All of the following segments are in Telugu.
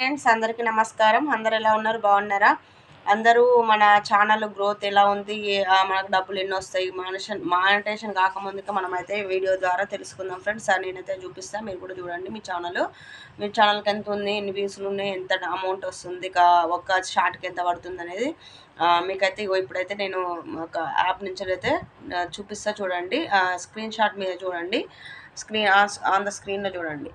ఫ్రెండ్స్ అందరికీ నమస్కారం. అందరు ఎలా ఉన్నారు? బాగున్నారా? అందరూ మన ఛానల్ గ్రోత్ ఎలా ఉంది? మనకు డబ్బులు ఎన్ని వస్తాయి? మానిషన్ మానిటేషన్ కాకముందుకే మనమైతే వీడియో ద్వారా తెలుసుకుందాం. ఫ్రెండ్స్ నేనైతే చూపిస్తాను మీరు కూడా చూడండి మీ ఛానల్ మీ ఛానల్కి ఎంత ఉంది? ఎన్ని వ్యూస్లు ఉన్నాయి? ఎంత అమౌంట్ వస్తుంది? ఒక షార్ట్కి ఎంత పడుతుంది అనేది మీకైతే ఇప్పుడైతే నేను ఒక యాప్ నుంచి అయితే చూపిస్తా చూడండి. స్క్రీన్ షాట్ మీద చూడండి. స్క్రీన్ ఆన్ ద స్క్రీన్లో చూడండి.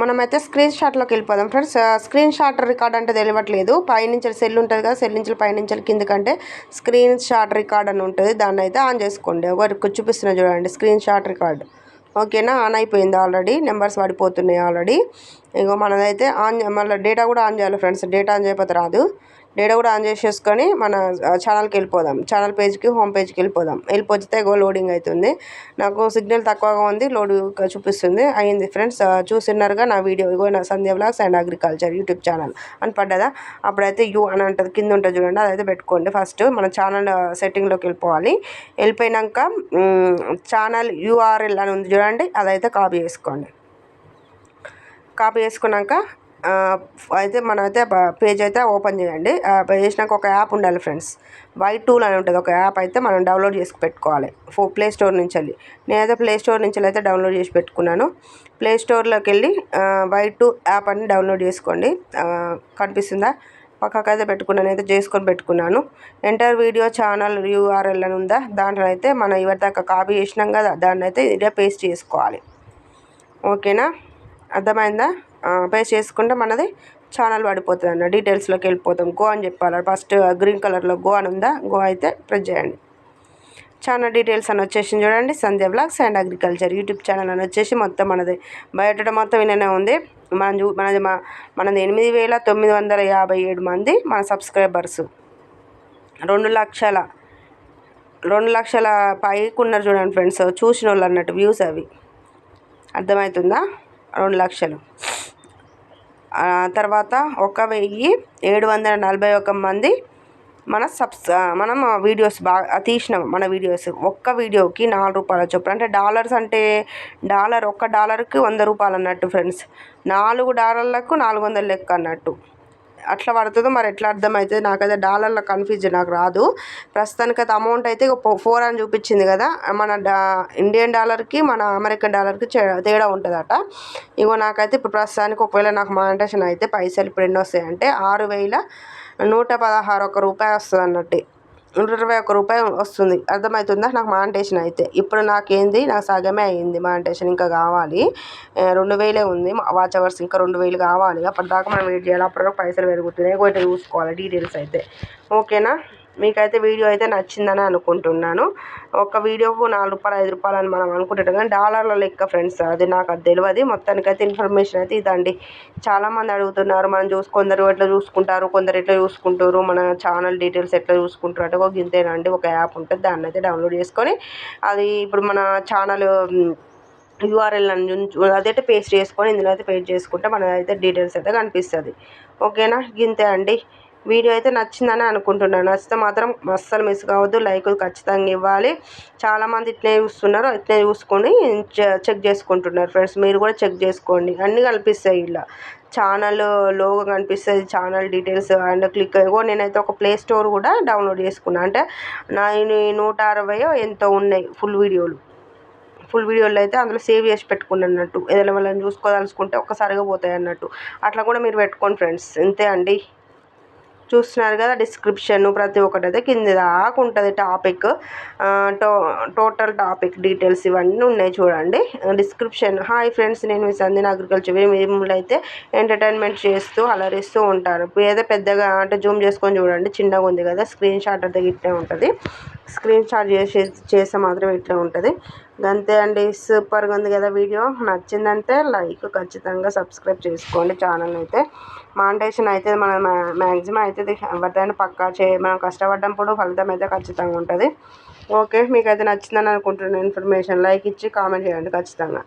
మనమైతే స్క్రీన్ షాట్లోకి వెళ్ళిపోదాం. ఫ్రెండ్స్ స్క్రీన్ షాట్ రికార్డ్ అంటే తెలియట్లేదు. పైనుంచి సెల్ ఉంటుంది కదా సెల్ నుంచి పైనుంచి కిందకంటే స్క్రీన్ షాట్ రికార్డ్ అని ఉంటుంది. దాన్ని అయితే ఆన్ చేసుకోండి. ఒకరికి చూపిస్తున్నా చూడండి స్క్రీన్ షాట్ రికార్డ్ ఓకేనా? ఆన్ అయిపోయింది ఆల్రెడీ నెంబర్స్ పడిపోతున్నాయి ఆల్రెడీ ఇంకో మనదైతే ఆన్ మళ్ళీ డేటా కూడా ఆన్ చేయాలి ఫ్రెండ్స్ డేటా ఆన్ చేయకపోతే రాదు. డేటా కూడా ఆన్ చేసేసుకొని మన ఛానల్కి వెళ్ళిపోదాం. ఛానల్ పేజ్కి హోమ్ పేజ్కి వెళ్ళిపోదాం. వెళ్ళిపోతే గో లోడింగ్ అవుతుంది. నాకు సిగ్నల్ తక్కువగా ఉంది లోడ్ చూపిస్తుంది. అయింది ఫ్రెండ్స్ చూసినారుగా నా వీడియో ఇగో నా Sandhya vlogs and agriculture YouTube channel అని పడ్డదా అప్పుడైతే యూ అని అంటుంది కింద ఉంటుంది చూడండి అదైతే పెట్టుకోండి ఫస్ట్ మన ఛానల్ సెట్టింగ్లోకి వెళ్ళిపోవాలి. వెళ్ళిపోయినాక ఛానల్ యూఆర్ఎల్ అని ఉంది చూడండి అదైతే కాపీ చేసుకోండి. కాపీ చేసుకున్నాక అయితే మనమైతే పేజ్ అయితే ఓపెన్ చేయండి. చేసినాక ఒక యాప్ ఉండాలి ఫ్రెండ్స్. వైట్ టూల్ అని ఉంటుంది. ఒక యాప్ అయితే మనం డౌన్లోడ్ చేసి పెట్టుకోవాలి. ఫో ప్లే స్టోర్ నుంచి వెళ్ళి. నేనైతే ప్లే స్టోర్ నుంచి అయితే డౌన్లోడ్ చేసి పెట్టుకున్నాను. ప్లే స్టోర్లోకి వెళ్ళి వైట్ టూ యాప్ అని డౌన్లోడ్ చేసుకోండి. కనిపిస్తుందా? పక్కకు అయితే పెట్టుకున్నాను. అయితే చేసుకొని పెట్టుకున్నాను. ఎంటర్ వీడియో ఛానల్ యూఆర్ఎల్ అని ఉందా? దాంట్లో అయితే మనం దాకా కాపీ చేసినాం కదా దాన్ని అయితే ఇదే పేస్ట్ చేసుకోవాలి. ఓకేనా? అర్థమైందా? పే చేసుకుంటే మనది ఛానల్ పడిపోతుంది అన్న డీటెయిల్స్లోకి వెళ్ళిపోతాం. గో అని చెప్పాలి. ఫస్ట్ గ్రీన్ కలర్లో గో అని ఉందా? గో అయితే ప్రెస్ చేయండి. ఛానల్ డీటెయిల్స్ అని వచ్చేసి చూడండి. Sandhya vlogs and agriculture YouTube channel అని వచ్చేసి మొత్తం మనది. బయట మొత్తం విననే ఉంది. మనం చూ మనది మనది ఎనిమిది వేల తొమ్మిది వందల యాభై ఏడు మంది మన సబ్స్క్రైబర్స్ రెండు లక్షల రెండు లక్షల పైకి ఉన్నారు చూడండి ఫ్రెండ్స్. చూసిన వాళ్ళు అన్నట్టు వ్యూస్ అవి. అర్థమవుతుందా? రెండు లక్షలు. తర్వాత ఒక వెయ్యి ఏడు వందల నలభై ఒక మంది మన సబ్స్ మనం వీడియోస్ బాగా తీసినాం మన వీడియోస్ ఒక్క వీడియోకి నాలుగు రూపాయల చొప్పున అంటే డాలర్స్ అంటే డాలర్ ఒక్క డాలర్కి వంద రూపాయలు అన్నట్టు ఫ్రెండ్స్ నాలుగు డాలర్లకు నాలుగు వందల లెక్క అన్నట్టు. అట్లా పడుతుందో మరి ఎట్లా అర్థమవుతుంది నాకైతే డాలర్ల కన్ఫ్యూజన్ నాకు రాదు. ప్రస్తుతానికి అయితే అమౌంట్ అయితే ఫోర్ అని చూపించింది కదా మన డా ఇండియన్ డాలర్కి మన అమెరికన్ డాలర్కి తేడా ఉంటుందట. ఇగో నాకైతే ఇప్పుడు ప్రస్తుతానికి ఒకవేళ నాకు మానిటేషన్ అయితే పైసలు ఇప్పుడు ఎన్ని వస్తాయంటే ఆరు వేల నూట పదహారు ఒక రూపాయి వస్తుంది అన్నట్టు ఇరవై ఒక్క రూపాయి వస్తుంది. అర్థమవుతుందా? నాకు మానిటేషన్ అయితే. ఇప్పుడు నాకేంది? నాకు సగమే అయింది మానిటేషన్. ఇంకా కావాలి. రెండు వేలే ఉంది. వాచ్ అవర్స్ ఇంకా రెండు వేలు కావాలి. అప్పటిదాకా మనం వెయిట్ చేయాలి. అప్పటిదాకా పైసలు పెరుగుతున్నాయి. ఒకటి చూసుకోవాలి. డీటెయిల్స్ అయితే. ఓకేనా? మీకైతే వీడియో అయితే నచ్చిందని అనుకుంటున్నాను. ఒక వీడియోకు నాలుగు రూపాయలు ఐదు రూపాయలు అని మనం అనుకుంటాం కానీ డాలర్ల లెక్క ఫ్రెండ్స్ అది నాకు అది తెలియదు మొత్తానికైతే ఇన్ఫర్మేషన్ అయితే ఇదండి. చాలామంది అడుగుతున్నారు మనం చూసి కొందరు ఎట్లా చూసుకుంటారు కొందరు ఎట్లా చూసుకుంటారు మన ఛానల్ డీటెయిల్స్ ఎట్లా చూసుకుంటారు అంటే ఒక గింతేనండి. ఒక యాప్ ఉంటుంది దాన్ని అయితే డౌన్లోడ్ చేసుకొని అది ఇప్పుడు మన ఛానల్ యూఆర్ఎల్ అని అదైతే పేస్ట్ చేసుకొని ఇందులో అయితే పేస్ట్ చేసుకుంటే మనదైతే డీటెయిల్స్ అయితే కనిపిస్తుంది. ఓకేనా? గింతే అండి. వీడియో అయితే నచ్చిందని అనుకుంటున్నాను. నచ్చితే మాత్రం అస్సలు మిస్ కావద్దు. లైక్ ఖచ్చితంగా ఇవ్వాలి. చాలామంది ఇట్లే చూస్తున్నారు. ఇట్లే చూసుకొని చెక్ చేసుకుంటున్నారు. ఫ్రెండ్స్ మీరు కూడా చెక్ చేసుకోండి. అన్నీ కనిపిస్తాయి ఇలా. ఛానల్ లోగో కనిపిస్తుంది ఛానల్ డీటెయిల్స్ అండ్ క్లిక్ అయ్యో నేనైతే ఒక ప్లే స్టోర్ కూడా డౌన్లోడ్ చేసుకున్నాను అంటే నా నూట అరవయో ఎంతో ఉన్నాయి ఫుల్ వీడియోలు. ఫుల్ వీడియోలు అయితే అందులో సేవ్ చేసి పెట్టుకుని అన్నట్టు. ఏదైనా వాళ్ళని చూసుకోదలుచుకుంటే ఒక్కసారిగా పోతాయి అన్నట్టు. అట్లా కూడా మీరు పెట్టుకోండి ఫ్రెండ్స్. ఇంతే అండి. చూస్తున్నారు కదా డిస్క్రిప్షన్ ప్రతి ఒక్కటి అయితే కింద దాకా ఉంటుంది topic to total topic details ఇవన్నీ ఉన్నాయి చూడండి. డిస్క్రిప్షన్ హాయ్ ఫ్రెండ్స్ నేను మీ సందిన అగ్రికల్చర్. మిమ్మల్ని అయితే ఎంటర్టైన్మెంట్ చేస్తూ అలరిస్తూ ఉంటాను ఏదో పెద్దగా అంటే జూమ్ చేసుకొని చూడండి. చిన్నగా ఉంది కదా స్క్రీన్ షాట్ అయితే గిట్టే ఉంటుంది. స్క్రీన్ షాట్ చేసి చేస్తే మాత్రం ఇట్లా ఉంటుంది. అంతే అండి సూపర్గా ఉంది కదా వీడియో. నచ్చిందంటే లైక్ ఖచ్చితంగా సబ్స్క్రైబ్ చేసుకోండి ఛానల్ అయితే మానిటేషన్ అయితే మనం మ్యాక్సిమం అయితే ఎవరిదైనా పక్కా చే మనం కష్టపడ్డప్పుడు ఫలితం అయితే ఖచ్చితంగా ఉంటుంది. ఓకే మీకు అయితే నచ్చిందని అనుకుంటున్నాను. ఇన్ఫర్మేషన్ లైక్ ఇచ్చి కామెంట్ చేయండి ఖచ్చితంగా.